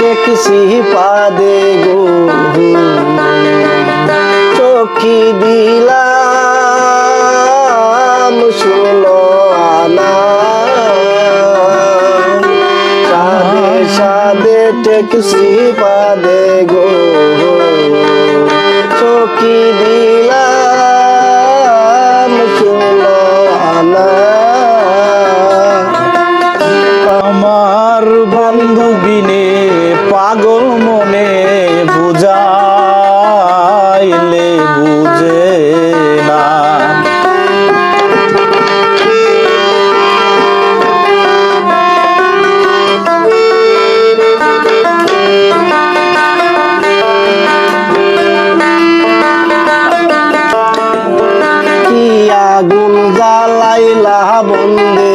টেকসি পাদে গো চোখি দিলাম শুনো আনা। সাদে সাদে টেকসি পাদে গো চোখি দিলাম শুনো আনা। আমার বন্ধু বিনে পাগল মনে বুঝাইলে বুঝে না। কি আগুন জ্বালাইলা বন্দে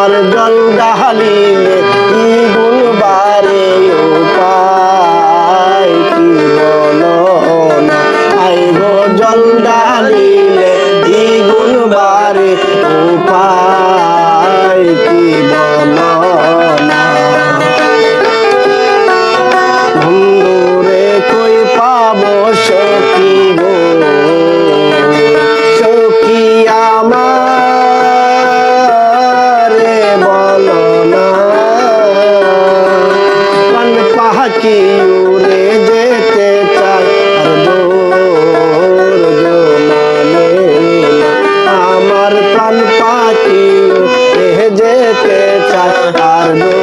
আমার জল don't know.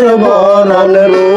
আর মরণ রূপ